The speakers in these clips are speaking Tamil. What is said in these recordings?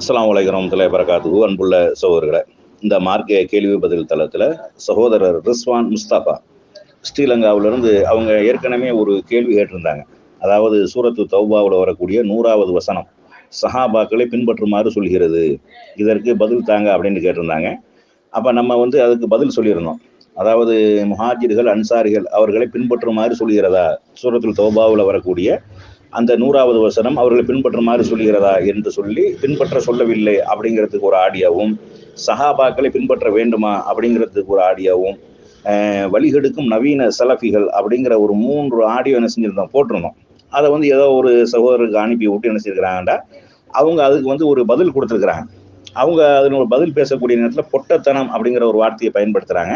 அஸ்லாம் வலைக்கம் வரமத்துல்லாஹி வரகாத்துகு அன்புள்ள சகோதரர்களை இந்த மார்க்க கேள்வி பதில் தளத்தில் சகோதரர் ரிஸ்வான் முஸ்தாபா ஸ்ரீலங்காவிலிருந்து அவங்க ஏற்கனவே ஒரு கேள்வி கேட்டிருந்தாங்க. அதாவது சூரத்து தௌபாவில் வரக்கூடிய நூறாவது வசனம் சஹாபாக்களை பின்பற்றுமாறு சொல்கிறது இதற்கு பதில் தாங்க அப்படின்னு கேட்டிருந்தாங்க. அப்போ நம்ம வந்து அதுக்கு பதில் சொல்லியிருந்தோம். அதாவது முஹாஜிர்கள் அன்சாரிகள் அவர்களை பின்பற்றுமாறு சொல்கிறதா? சூரத்துல் தௌபாவில் வரக்கூடிய அந்த நூறாவது வசனம் அவர்களை பின்பற்றுமாறு சொல்கிறதா என்று சொல்லி பின்பற்ற சொல்லவில்லை அப்படிங்கிறதுக்கு ஒரு ஆடியாவும் சஹாபாக்களை பின்பற்ற வேண்டுமா அப்படிங்கிறதுக்கு ஒரு ஆடியாவும் வழிகெடுக்கும் நவீன சலஃபிகள் அப்படிங்கிற ஒரு மூன்று ஆடியோ என்ன செஞ்சிருந்தோம் போட்டிருந்தோம். அதை வந்து ஏதோ ஒரு சகோதரருக்கு அனுப்பி விட்டு என்ன செஞ்சிருக்கிறாங்கடா அவங்க அதுக்கு வந்து ஒரு பதில் கொடுத்துருக்குறாங்க. அவங்க அதனோட பதில் பேசக்கூடிய நேரத்தில் பொட்டத்தனம் அப்படிங்கிற ஒரு வார்த்தையை பயன்படுத்துகிறாங்க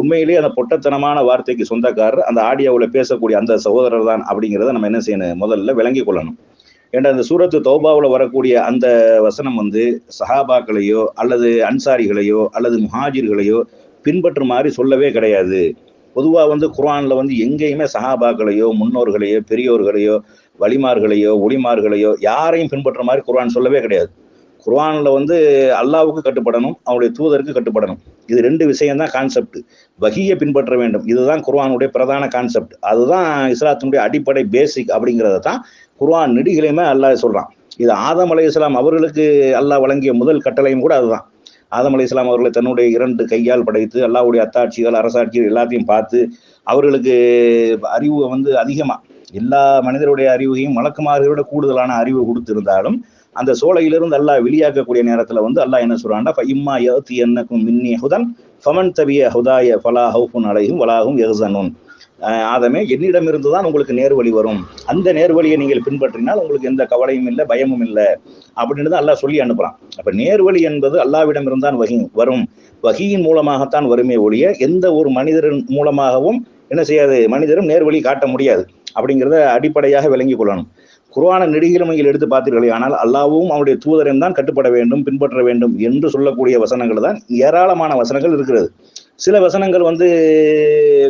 உண்மையிலேயே அந்த பொட்டத்தனமான வார்த்தைக்கு சொந்தக்காரர் அந்த ஆடியோவில் பேசக்கூடிய அந்த சகோதரர் தான் அப்படிங்கிறத நம்ம என்ன செய்யணும்? முதல்ல விளங்கி கொள்ளணும். ஏன்னா அந்த சூரத்து தௌபாவில் வரக்கூடிய அந்த வசனம் வந்து சஹாபாக்களையோ அல்லது அன்சாரிகளையோ அல்லது முஹாஜிர்களையோ பின்பற்றுமாறு சொல்லவே கிடையாது. பொதுவாக வந்து குரானில் வந்து எங்கேயுமே சஹாபாக்களையோ முன்னோர்களையோ பெரியோர்களையோ வழிமார்களையோ ஒளிமார்களையோ யாரையும் பின்பற்ற மாதிரி குரான் சொல்லவே கிடையாது. குர்ஆனில் வந்து அல்லாவுக்கு கட்டுப்படணும் அவனுடைய தூதருக்கு கட்டுப்படணும். இது ரெண்டு விஷயம்தான் கான்செப்ட் வகியை பின்பற்ற வேண்டும். இதுதான் குர்வானுடைய பிரதான கான்செப்ட் அதுதான் இஸ்லாத்தினுடைய அடிப்படை பேசிக் அப்படிங்கிறத தான் குர்வான் நெடிகளையுமே அல்லாஹ் சொல்கிறான் இது ஆதம் அலை இஸ்லாம் அவர்களுக்கு அல்லாஹ் வழங்கிய முதல் கட்டளையும் கூட அதுதான். ஆதம் அலி இஸ்லாம் அவர்களை தன்னுடைய இரண்டு கையால் படைத்து அல்லாவுடைய அத்தாட்சிகள் அரசாட்சிகள் எல்லாத்தையும் பார்த்து அவர்களுக்கு அறிவு வந்து அதிகமாக எல்லா மனிதருடைய அறிவையும் மலக்குமார்களோட கூடுதலான அறிவு கொடுத்திருந்தாலும் அந்த சோலையிலிருந்து அல்லாஹ் வெளியாக்கக்கூடிய நேரத்தில் வந்து அல்லாஹ் என்ன சொல்றான்டா இம்மா யத்தி என்னக்கும் மின்னி ஹுதன் ஃபமன் தவிய ஹுதாய ஃபலா ஹவுஃபுன் அலையும் வலாகும் எஹசனுன் ஆதமே என்னிடமிருந்து தான் உங்களுக்கு நேர்வழி வரும். அந்த நேர்வழியை நீங்கள் பின்பற்றினால் உங்களுக்கு எந்த கவலையும் இல்லை பயமும் இல்லை அப்படின்னு தான் அல்லாஹ் சொல்லி அனுப்புறான். அப்ப நேர்வழி என்பது அல்லாவிடம் இருந்தான் வகி வரும். வகியின் மூலமாகத்தான் வருமே ஒழிய எந்த ஒரு மனிதரின் மூலமாகவும் என்ன செய்யாது மனிதரும் நேர்வழி காட்ட முடியாது அப்படிங்கிறத அடிப்படையாக விளங்கி கொள்ளணும். குர்ஆன நெடுகிழமையில் எடுத்து பார்த்தீர்களே ஆனால் அல்லாவும் அவனுடைய தூதரையும் தான் கட்டுப்பட வேண்டும் பின்பற்ற வேண்டும் என்று சொல்லக்கூடிய வசனங்கள் தான் ஏராளமான வசனங்கள் இருக்கிறது. சில வசனங்கள் வந்து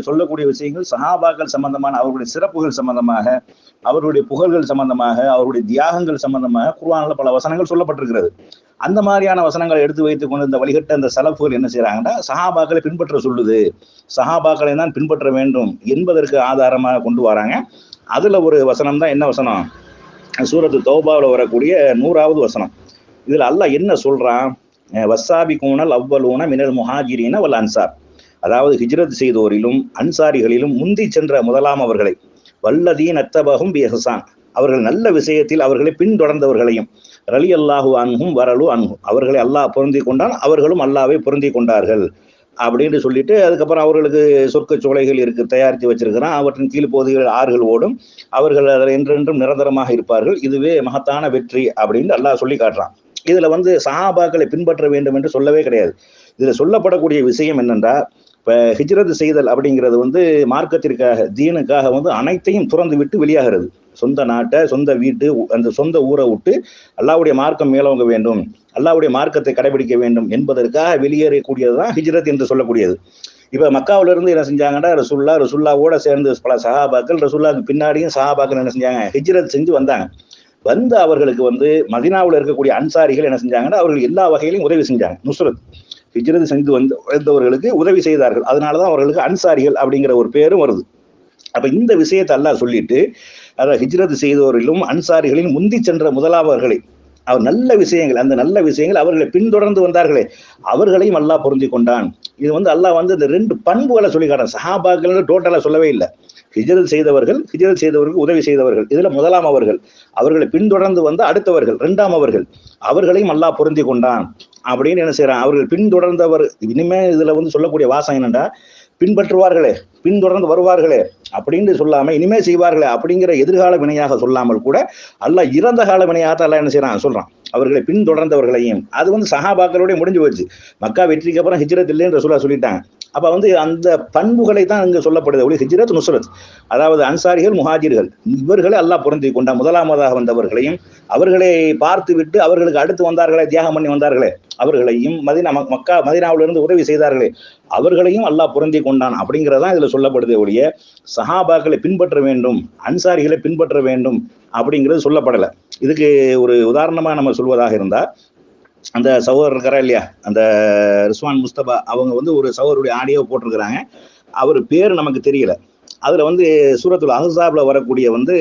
சொல்லக்கூடிய விஷயங்கள் சஹாபாக்கள் சம்பந்தமான அவருடைய சிறப்புகள் சம்பந்தமாக அவருடைய புகழ்கள் சம்பந்தமாக அவருடைய தியாகங்கள் சம்பந்தமாக குர்வானில் பல வசனங்கள் சொல்லப்பட்டிருக்கிறது. அந்த மாதிரியான வசனங்களை எடுத்து வைத்துக் கொண்டு இந்த வழிகட்ட அந்த சலப்புகள் என்ன செய்யறாங்கன்னா சஹாபாக்களை பின்பற்ற சொல்லுது. சஹாபாக்களை தான் பின்பற்ற வேண்டும் என்பதற்கு ஆதாரமாக கொண்டு வராங்க. அதுல ஒரு வசனம் தான் என்ன வசனம்? சூரத்து தௌபாவில் வரக்கூடிய நூறாவது வசனம். இதில் அல்லாஹ் என்ன சொல்கிறான் வசாபி கூனல் அவ்வளூன மினல் முஹாஜிரின வல் அன்சார். அதாவது ஹிஜ்ரத் செய்தோரிலும் அன்சாரிகளிலும் முந்தி சென்ற முதலாம் அவர்களை வல்லதீன் அத்தபகும் பிஹசான் அவர்கள் நல்ல விஷயத்தில் அவர்களை பின்தொடர்ந்தவர்களையும் ரலி அல்லாஹு அன்ஹும் வரலு அன்ஹும். அவர்களை அல்லாஹ் பொருந்தி கொண்டான் அவர்களும் அல்லாவை பொருந்தி கொண்டார்கள். அப்படின்னு சொல்லிட்டு அதுக்கப்புறம் அவர்களுக்கு சொர்க்க சோலைகள் இருக்கு தயாரித்து வச்சிருக்கிறான். அவற்றின் கீழ் போதுகள் ஆறுகள் ஓடும். அவர்கள் அதில் என்றென்றும் நிரந்தரமாக இருப்பார்கள். இதுவே மகத்தான வெற்றி அப்படின்னு அல்லாஹ் சொல்லி காட்டுறான். இதுல வந்து சஹாபாக்களை பின்பற்ற வேண்டும் என்று சொல்லவே கிடையாது. இதுல சொல்லப்படக்கூடிய விஷயம் என்னென்றா இப்போ ஹிஜ்ரத் செய்தல் அப்படிங்கிறது வந்து மார்க்கத்திற்காக தீனுக்காக வந்து அனைத்தையும் துறந்து விட்டு வெளியாகிறது. சொந்த நாட்டை சொந்த வீட்டு அந்த சொந்த ஊரை விட்டு அல்லாவுடைய மார்க்கம் மேலவங்க வேண்டும். அல்லாவுடைய மார்க்கத்தை கடைபிடிக்க வேண்டும் என்பதற்காக வெளியேறக்கூடியது தான் ஹிஜ்ரத் என்று சொல்லக்கூடியது. இப்போ மக்காவிலிருந்து என்ன செஞ்சாங்கன்னா ரசுல்லா ரசுல்லாவோட சேர்ந்து பல சஹாபாக்கள் ரசுல்லாவுக்கு பின்னாடியும் சஹாபாக்கள் என்ன செஞ்சாங்க ஹிஜ்ரத் செஞ்சு வந்தாங்க. வந்து அவர்களுக்கு வந்து மதினாவில் இருக்கக்கூடிய அன்சாரிகள் என்ன செஞ்சாங்கன்னா அவர்கள் எல்லா வகையிலையும் உதவி செஞ்சாங்க. நுஸ்ரத். ஹிஜ்ரத் செஞ்சு வந்து வந்தவர்களுக்கு உதவி செய்தார்கள். அதனாலதான் அவர்களுக்கு அன்சாரிகள் அப்படிங்கிற ஒரு பேரும் வருது. அப்ப இந்த விஷயத்தை அல்லாஹ் சொல்லிட்டு அதாவது ஹிஜ்ரத் செய்தவரிலும் அன்சாரிகளின் முந்தி சென்ற முதலாவர்களை அவர் நல்ல விஷயங்கள் அந்த நல்ல விஷயங்கள் அவர்களை பின்தொடர்ந்து வந்தார்களே அவர்களையும் அல்லாஹ் பொருந்தி கொண்டான். இது வந்து அல்லாஹ் வந்து இந்த ரெண்டு பண்புகளை சொல்லி காட்டான் சஹாபாக்கள் டோட்டலா சொல்லவே இல்லை. ஹிஜரல் செய்தவர்கள் ஹிஜரல் செய்தவர்கள் உதவி செய்தவர்கள் இதுல முதலாம் அவர்கள் அவர்களை பின்தொடர்ந்து வந்த அடுத்தவர்கள் இரண்டாம் அவர்கள் அவர்களையும் அல்லாஹ் பொருந்தி கொண்டான். அப்படின்னு என்ன செய்யறான் அவர்கள் பின்தொடர்ந்தவர் இனிமே இதுல வந்து சொல்லக்கூடிய வாசம் என்னண்டா? பின்பற்றுவார்களே பின்தொடர்ந்து வருவார்களே அப்படின்னு சொல்லாமல் இனிமே செய்வார்களே அப்படிங்கிற எதிர்கால வினையாக சொல்லாமல் கூட அல்ல இறந்த கால வினையாக தான் என்ன செய்யறான் சொல்றான். அவர்களை பின்தொடர்ந்தவர்களையும் அது வந்து சஹாபாக்களோட முடிஞ்சு போச்சு. மக்கா வெற்றிக்கு அப்புறம் ஹிஜ்ரத் இல்லைன்னு சொல்ல சொல்லிட்டாங்க. அப்ப வந்து அந்த பண்புகளை தான் இங்கு சொல்லப்படுது. ஒளி ஹிஜ்ரத் நுஸ்ரத். அதாவது அன்சாரிகள் முஹாஜிர்கள். இவர்களை அல்லாஹ் பொருந்தி கொண்ட முதலாமதாக வந்தவர்களையும் அவர்களை பார்த்து விட்டு அவர்களுக்கு அடுத்து வந்தார்களே தியாகம் பண்ணி வந்தார்களே அவர்களையும் மதினா மக்கா மதினாவிலிருந்து உதவி செய்தார்களே அவர்களையும் அல்லாஹ் பொருந்தி கொண்டான். அப்படிங்கிறதான் இதுல சொல்லப்படுது ஒழிய சஹாபாக்களை பின்பற்ற வேண்டும் அன்சாரிகளை பின்பற்ற வேண்டும் அப்படிங்கிறது சொல்லப்படலை. இதுக்கு ஒரு உதாரணமாக நம்ம சொல்வதாக இருந்தால் அந்த சகோதரர் இருக்கிறா இல்லையா? அந்த ரிஸ்வான் முஸ்தபா அவங்க வந்து ஒரு சகோதருடைய ஆடியோ போட்டிருக்கிறாங்க. அவர் பேர் நமக்கு தெரியல. அதில் வந்து சூரத்துல் அஹசாபில் வரக்கூடிய வந்து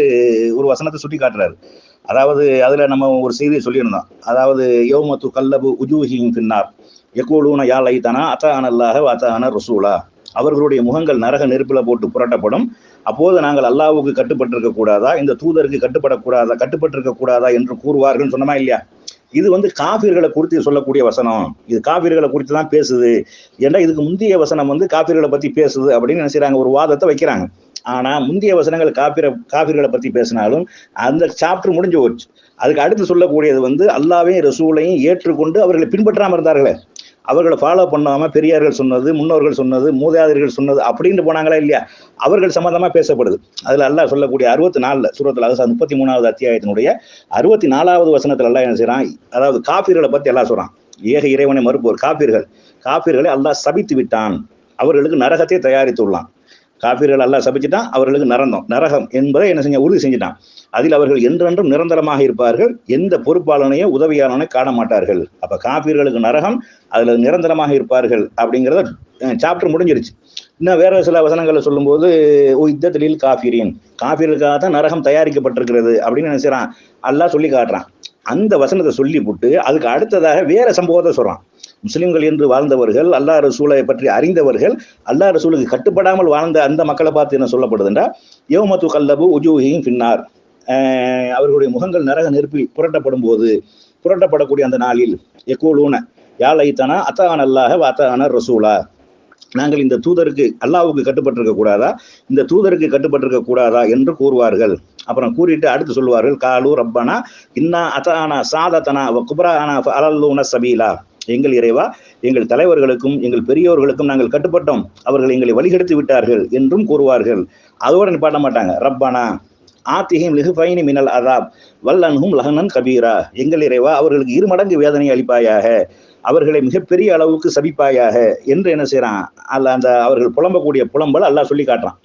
ஒரு வசனத்தை சுட்டி காட்டுறாரு. அதாவது அதில் நம்ம ஒரு செய்தியை சொல்லியிருந்தோம் அதாவது யோமத்து கல்லபு உஜூஹிங் பின்னார் எக்கோலூன யா லைத்தானா அத்தானல்லாக அனல்லாக அத்த ரசூலா. அவர்களுடைய முகங்கள் நரக நெருப்பில் போட்டு புரட்டப்படும். அப்போது நாங்கள் அல்லாவுக்கு கட்டுப்பட்டிருக்க கூடாதா? இந்த தூதருக்கு கட்டுப்படக்கூடாதா கட்டுப்பட்டிருக்க கூடாதா? என்று கூறுவார்கள் சொன்னமா இல்லையா? இது வந்து காபிர்களை குறித்து சொல்லக்கூடிய வசனம். இது காபிர்களை குறித்து தான் பேசுது. ஏன்னா இதுக்கு முந்தைய வசனம் வந்து காபிர்களை பத்தி பேசுது அப்படின்னு என்ன ஒரு வாதத்தை வைக்கிறாங்க. ஆனா முந்தைய வசனங்கள் காபிர காபிர்களை பத்தி பேசினாலும் அந்த சாப்டர் முடிஞ்சு போச்சு. அதுக்கு அடுத்து சொல்லக்கூடியது வந்து அல்லாவையும் ரசூலையும் ஏற்றுக்கொண்டு அவர்களை பின்பற்றாம இருந்தார்களே. அவர்களை ஃபாலோ பண்ணாமல் பெரியார்கள் சொன்னது முன்னோர்கள் சொன்னது மூதாதையர்கள் சொன்னது அப்படின்னு போனாங்களா இல்லையா? அவர்கள் சம்மந்தமாக பேசப்படுது. அதில் அல்லாஹ் சொல்லக்கூடிய அறுபத்தி நாலில் சூரத்தில் அதாவது முப்பத்தி மூணாவது அத்தியாயத்தினுடைய அறுபத்தி நாலாவது வசனத்தில் எல்லாம் என்ன செய்கிறான் அதாவது காப்பீர்களை பற்றி எல்லாம் சொல்கிறான் ஏக இறைவனை மறுப்போர். காப்பீர்கள் காப்பீர்களை அல்லாஹ் சபித்து விட்டான். அவர்களுக்கு நரகத்தை தயாரித்துள்ளான் காப்பீர்கள் அல்லா சபிச்சுட்டான் அவர்களுக்கு நரந்தம். நரகம் என்பதை என்ன செஞ்ச உறுதி செஞ்சுட்டான். அதில் அவர்கள் என்றென்றும் நிரந்தரமாக இருப்பார்கள். எந்த பொறுப்பாளனையோ உதவியாளனை காண மாட்டார்கள். அப்போ காப்பீர்களுக்கு நரகம் அதில் நிரந்தரமாக இருப்பார்கள் அப்படிங்கிறத சாப்டர் முடிஞ்சிருச்சு. இன்னும் வேற சில வசனங்களை சொல்லும்போது ஓ யுத்தத்திலில் காஃபிரியன் காஃபிர்களுக்காக தான் நரகம் தயாரிக்கப்பட்டிருக்கிறது அப்படின்னு நினைச்சான் அல்லாஹ் சொல்லி காட்டுறான். அந்த வசனத்தை சொல்லி போட்டு அதுக்கு அடுத்ததாக வேற சம்பவத்தை சொல்கிறான் முஸ்லிம்கள் என்று வாழ்ந்தவர்கள் அல்லாஹ் ரசூலை பற்றி அறிந்தவர்கள் அல்லாஹ் ரசூலுக்கு கட்டுப்படாமல் வாழ்ந்த அந்த மக்களை பார்த்து என்ன சொல்லப்படுதுன்றா யோமத்து கல்லபு உஜூஹியும் பின்னார் அவர்களுடைய முகங்கள் நரக நெருப்பில் புரட்டப்படும் போது புரட்டப்படக்கூடிய அந்த நாளில் எக்கூலூன யாழைத்தனா அத்தான அல்லாஹ அத்தான ரசூலா. நாங்கள் இந்த தூதருக்கு அல்லாவுக்கு கட்டுப்பட்டிருக்க கூடாதா? இந்த தூதருக்கு கட்டுப்பட்டிருக்க கூடாதா என்று கூறுவார்கள். அப்புறம் கூறிட்டு அடுத்து சொல்லுவார்கள் காலு ரப்பனா இன்னா அத்தானா சாதத்தனா குபரானா அலல்லூன சபீலா. எங்கள் இறைவா எங்கள் தலைவர்களுக்கும் எங்கள் பெரியோர்களுக்கும் நாங்கள் கட்டுப்பட்டோம். அவர்கள் எங்களை வழிகெடுத்து விட்டார்கள் என்றும் கூறுவார்கள். அதோடு நிப்பாட்ட மாட்டாங்க? ரப்பானா ஆத்திகம் லிஹுபைனி மினல் அதாப் வல்லன்ஹும் லஹனன் கபீரா. எங்கள் இறைவா அவர்களுக்கு இரு மடங்கு வேதனை அளிப்பாயாக அவர்களை மிகப்பெரிய அளவுக்கு சபிப்பாயாக என்று என்ன செய்யறான் அல்ல அந்த அவர்கள் புலம்பக்கூடிய புலம்பல் அல்லாஹ் சொல்லி காட்டுறான்.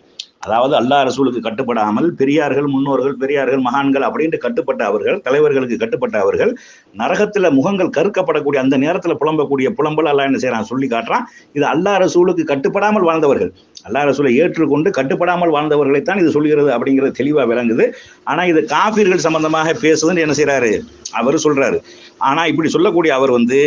அதாவது அல்லா ரசூலுக்கு கட்டுப்படாமல் பெரியார்கள் முன்னோர்கள் பெரியார்கள் மகான்கள் அப்படின்ட்டு கட்டுப்பட்ட அவர்கள் தலைவர்களுக்கு கட்டுப்பட்ட அவர்கள் நரகத்தில் முகங்கள் கருக்கப்படக்கூடிய அந்த நேரத்தில் புலம்பக்கூடிய புலம்பல் அல்லா என்ன செய்யறான் சொல்லி காட்டுறான். இது அல்லா ரசூலுக்கு கட்டுப்படாமல் வாழ்ந்தவர்கள். அல்லா ரசூலை ஏற்றுக்கொண்டு கட்டுப்படாமல் வாழ்ந்தவர்களைத்தான் இது சொல்கிறது அப்படிங்கிறது தெளிவாக விளங்குது. ஆனால் இது காபீர்கள் சம்பந்தமாக பேசுதுன்னு என்ன செய்கிறாரு அவர் சொல்கிறாரு ஆனால் இப்படி சொல்லக்கூடிய அவர் வந்து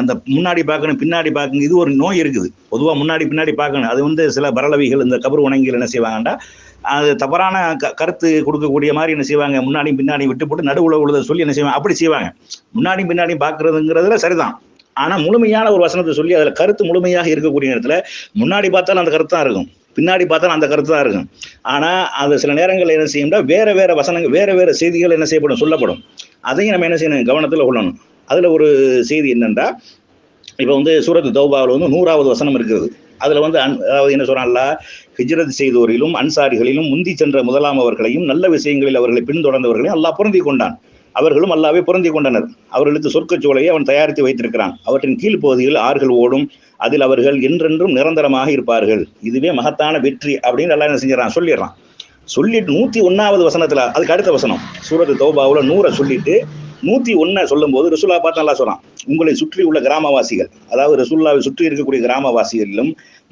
அந்த முன்னாடி பார்க்கணும் பின்னாடி பார்க்கணும் இது ஒரு நோய் இருக்குது. பொதுவாக முன்னாடி பின்னாடி பார்க்கணும். அது வந்து சில பரலவிகள் இந்த கபர் உணங்கிகள் என்ன செய்வாங்கண்டா அது தவறான க கருத்து கொடுக்கக்கூடிய மாதிரி என்ன செய்வாங்க முன்னாடியும் பின்னாடி விட்டு போட்டு நடுவுல உள்ளதை சொல்லி என்ன செய்வாங்க அப்படி செய்வாங்க. முன்னாடியும் பின்னாடியும் பார்க்குறதுங்கிறதுல சரிதான். ஆனால் முழுமையான ஒரு வசனத்தை சொல்லி அதில் கருத்து முழுமையாக இருக்கக்கூடிய நேரத்தில் முன்னாடி பார்த்தாலும் அந்த கருத்து தான் இருக்கும். பின்னாடி பார்த்தாலும் அந்த கருத்து தான் இருக்கும். ஆனால் அது சில நேரங்களில் என்ன செய்யும்னா வேறு வேறு வசனங்கள் வேறு வேறு செய்திகள் என்ன செய்யப்படும் சொல்லப்படும். அதையும் நம்ம என்ன செய்யணும் கவனத்தில் கொள்ளணும். அதில் ஒரு செய்தி என்னன்னா இப்போ வந்து சூரத் தௌபாவில் வந்து நூறாவது வசனம் இருக்கிறது. அதில் வந்து அன் அதாவது என்ன சொல்றான்ல ஹிஜ்ரத் செய்தோரிலும் அன்சாரிகளிலும் முந்தி சென்ற முதலாம் அவர்களையும் நல்ல விஷயங்களில் அவர்களை பின்தொடர்ந்தவர்களையும் அல்லாஹ் பொருந்தி கொண்டான். அவர்களும் அல்லாவே பொருந்தி கொண்டனர். அவர்களுக்கு சொர்க்கச்சூலையை அவன் தயாரித்து வைத்திருக்கிறான். அவற்றின் கீழ் பகுதியில் ஆறுகள் ஓடும் அதில் அவர்கள் என்றென்றும் நிரந்தரமாக இருப்பார்கள். இதுவே மகத்தான வெற்றி அப்படின்னு எல்லாம் என்ன செஞ்சிடறான்? சொல்லிடுறான். சொல்லிட்டு நூற்றி ஒன்றாவது வசனத்தில் அதுக்கு அடுத்த வசனம். சூரத் தௌபாவில் நூறை சொல்லிட்டு நூத்தி ஒன்ன சொல்லும் போது ரசுல்லா பார்த்து நல்லா சொல்றான். உங்களை சுற்றி உள்ள கிராமவாசிகள் அதாவது ரசுல்லாவை சுற்றி இருக்கக்கூடிய கிராமவாசிகளிலும்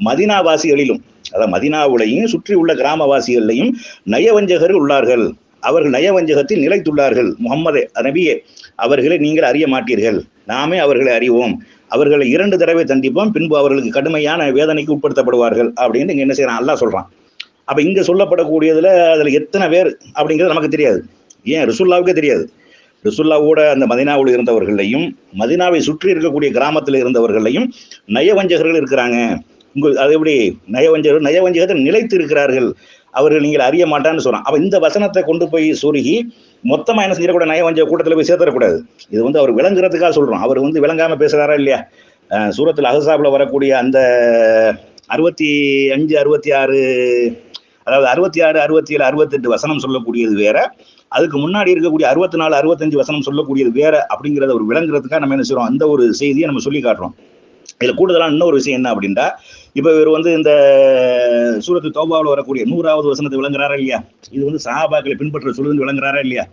மதினாவாசிகளிலும் அதாவது மதினாவுலையும் சுற்றி உள்ள கிராமவாசிகளிலையும் நயவஞ்சகர்கள் உள்ளார்கள். அவர்கள் நயவஞ்சகத்தில் நிலைத்துள்ளார்கள். முகம்மது நபியே அவர்களை நீங்கள் அறிய மாட்டீர்கள். நாமே அவர்களை அறிவோம். அவர்களை இரண்டு தடவை தண்டிப்போம். பின்பு அவர்களுக்கு கடுமையான வேதனைக்கு உட்படுத்தப்படுவார்கள் அப்படின்னு இங்க என்ன செய்யறான்? அல்லா சொல்றான். அப்ப இங்க சொல்லப்படக்கூடியதுல அதுல எத்தனை பேர் அப்படிங்கிறது நமக்கு தெரியாது. ஏன்? ரிசுல்லாவுக்கே தெரியாது. ரிசுல்லாவோட அந்த மதினாவில் இருந்தவர்களையும் மதினாவை சுற்றி இருக்கக்கூடிய கிராமத்தில் இருந்தவர்களையும் நயவஞ்சகர்கள் இருக்கிறாங்க. உங்கள் அது எப்படி? நயவஞ்சகர்கள் நயவஞ்சகத்தில் நிலைத்து இருக்கிறார்கள் அவர்கள் நீங்கள் அறிய மாட்டான்னு சொல்கிறான் அப்போ இந்த வசனத்தை கொண்டு போய் சுருகி மொத்தமாக என்ன செஞ்சிடக்கூடாது நயவஞ்சக கூட்டத்தில் போய் சேர்த்தரக்கூடாது இது வந்து அவர் விளங்குறதுக்காக சொல்கிறோம் அவர் வந்து விளங்காமல் பேசுகிறாரா இல்லையா? சூரத்தில் அகசாபில் வரக்கூடிய அந்த அறுபத்தி அஞ்சு அறுபத்தி ஆறு அதாவது அறுபத்தி ஆறு அறுபத்தி ஏழு அறுபத்தெட்டு வசனம் சொல்லக்கூடியது வேற. அதுக்கு முன்னாடி இருக்கக்கூடிய அறுபத்தி நாலு அறுபத்தஞ்சு வசனம் சொல்லக்கூடியது வேற அப்படிங்கிறத ஒரு விளங்குறதுக்காக நம்ம என்ன செய்யறோம் அந்த ஒரு செய்தியை நம்ம சொல்லி காட்டுறோம். இதில் கூடுதலான இன்னொரு விஷயம் என்ன அப்படின்னா இப்போ இவர் வந்து இந்த சூரத்து தோபாவில் வரக்கூடிய நூறாவது வசனத்தை விளங்குறாரா இல்லையா? இது வந்து சஹாபாக்களை பின்பற்ற சொல்லுன்னு விளங்குறாரா இல்லையா?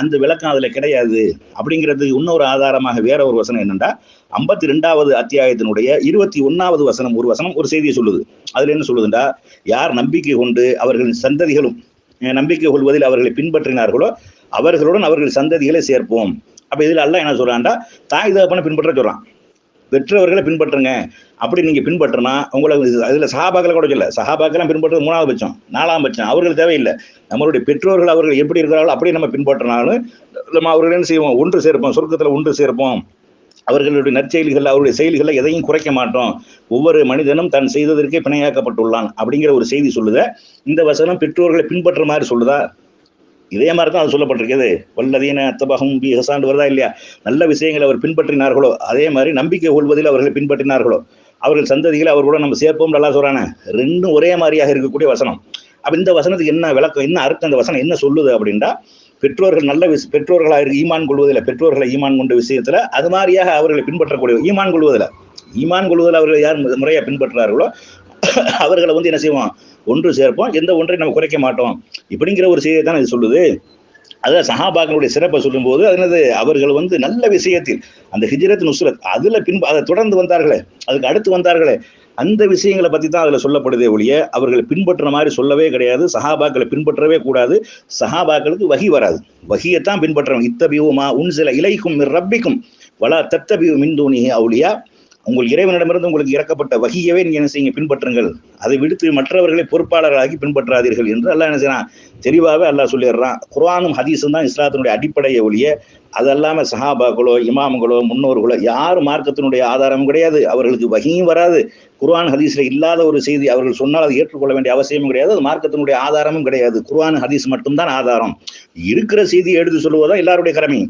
அந்த விளக்கம் அதில் கிடையாது. அப்படிங்கிறது இன்னொரு ஆதாரமாக வேற ஒரு வசனம் என்னென்னா ஐம்பத்தி ரெண்டாவது அத்தியாயத்தினுடைய இருபத்தி ஒன்னாவது வசனம் ஒரு வசனம் ஒரு செய்தியை சொல்லுது. அதில் என்ன சொல்லுதுண்டா யார் நம்பிக்கை கொண்டு அவர்களின் சந்ததிகளும் நம்பிக்கை கொள்வதில் அவர்களை பின்பற்றினார்களோ அவர்களுடன் அவர்கள் சந்ததிகளை சேர்ப்போம். அப்போ இதில் அல்ல என்ன சொல்கிறான்டா தாய் தகப்பனை பின்பற்ற சொல்கிறான் பெற்றவர்களை பின்பற்றுங்க. அப்படி நீங்கள் பின்பற்றினா உங்களுக்கு அதில் சகாபாக்களை கூட சொல்ல சகாபாக்கெல்லாம் பின்பற்றுறது மூணாவது பட்சம் நாலாம் பட்சம். அவர்கள் தேவையில்லை. நம்மளுடைய பெற்றோர்கள் அவர்கள் எப்படி இருக்கிறார்களோ அப்படியே நம்ம பின்பற்றினாலும் நம்ம அவர்கள் என்ன செய்வோம்? ஒன்று சேர்ப்போம். சொர்க்கத்தில் ஒன்று சேர்ப்போம். அவர்களுடைய நற்செயல்கள் அவருடைய செயல்களை எதையும் குறைக்க மாட்டோம். ஒவ்வொரு மனிதனும் தான் செய்ததற்கே பிணையாக்கப்பட்டுள்ளான் அப்படிங்கிற ஒரு செய்தி சொல்லுத. இந்த வசனம் பெற்றோர்களை பின்பற்ற மாதிரி சொல்லுதா? இதே மாதிரி தான் அது சொல்லப்பட்டிருக்கிறது. வல்லதீன அத்தபகம் பி ஹசாண்டு வருதா இல்லையா? நல்ல விஷயங்களை அவர் பின்பற்றினார்களோ அதே மாதிரி நம்பிக்கை கொள்வதில் அவர்களை பின்பற்றினார்களோ. அவர்கள் சந்ததிகளை அவர் கூட நம்ம சேர்ப்போம் நல்லா சொல்றானே. ரெண்டும் ஒரே மாதிரியாக இருக்கக்கூடிய வசனம். அப்போ இந்த வசனத்துக்கு என்ன விளக்கம் என்ன அர்த்தம் இந்த வசனம் என்ன சொல்லுது அப்படின்னா பெற்றோர்கள் நல்ல விஷ பெற்றோர்களாக ஈமான் கொள்வதில் பெற்றோர்களை ஈமான் கொண்ட விஷயத்தில் அது மாதிரியாக அவர்களை பின்பற்றக்கூடிய ஈமான் கொள்வதில் ஈமான் கொள்வதில் அவர்கள் யார் முறையாக பின்பற்றுறார்களோ அவர்களை வந்து என்ன செய்வோம் ஒன்று சேர்ப்போம். எந்த ஒன்றை நம்ம குறைக்க மாட்டோம். இப்படிங்கிற ஒரு செய்தியை தான் இது சொல்லுது. அதான் சஹாபாக்களுடைய சிறப்பை சொல்லும்போது அதனது அவர்கள் வந்து நல்ல விஷயத்தில் அந்த ஹிஜ்ரத் நுஸ்ரத் அதில் பின் அதை தொடர்ந்து வந்தார்களே. அதுக்கு அடுத்து வந்தார்களே. அந்த விஷயங்களை பற்றி தான் அதில் சொல்லப்படுதே ஒழிய அவர்களை பின்பற்றுற மாதிரி சொல்லவே கிடையாது. சஹாபாக்களை பின்பற்றவே கூடாது. சஹாபாக்களுக்கு வகி வராது. வகியைத்தான் பின்பற்றணும். இத்தபியுமா உன் சில இலைக்கும் ரப்பிக்கும். வலா தத்தபியு மின்தூனி அவுளியா உங்கள் இறைவனிடமிருந்து உங்களுக்கு இறக்கப்பட்ட வகியவே நீங்க என்ன செய்யுங்க? பின்பற்றுங்கள். அதை விடுத்து மற்றவர்களை பொறுப்பாளர்களாகி பின்பற்றாதீர்கள் என்று அல்லாஹ் என்ன செய்யறான் தெளிவாகவே அல்லாஹ் சொல்லிடுறான். குர்ஆனும் ஹதீஸும் தான் இஸ்லாத்தினுடைய அடிப்படையை ஒழிய அதல்லாம சஹாபாக்களோ இமாம்களோ முன்னோர்களோ யாரும் மார்க்கத்தினுடைய ஆதாரமும் கிடையாது. அவர்களுக்கு வகியும் வராது. குர்ஆன் ஹதீஸில் இல்லாத ஒரு செய்தி அவர்கள் சொன்னால் அதை ஏற்றுக்கொள்ள வேண்டிய அவசியமும் கிடையாது. அது மார்க்கத்தினுடைய ஆதாரமும் கிடையாது. குர்ஆன் ஹதீஸ் மட்டும்தான் ஆதாரம். இருக்கிற செய்தியை எடுத்து சொல்லுவதுதான் எல்லாருடைய கடமை.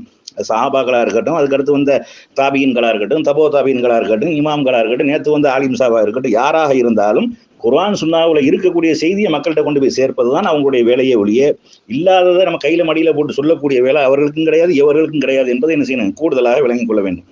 சஹாபாக்களாக இருக்கட்டும் அதுக்கடுத்து வந்த தாபியன்களாக இருக்கட்டும் தபோ தாபியின்களா இருக்கட்டும் இமாம்களாக இருக்கட்டும் நேற்று வந்த ஆலிம் சாபாக இருக்கட்டும் யாராக இருந்தாலும் குரான் சுண்ணாவில் இருக்கக்கூடிய செய்தியை மக்கள்கிட்ட கொண்டு போய் சேர்ப்பது தான் அவங்களுடைய வேலையை ஒழிய இல்லாததை நம்ம கையில் மடியில் போட்டு சொல்லக்கூடிய வேலை அவர்களுக்கும் கிடையாது எவர்களுக்கும் கிடையாது என்பதை என்ன செய்யணும்? கூடுதலாக விளங்கிக் கொள்ள வேண்டும்.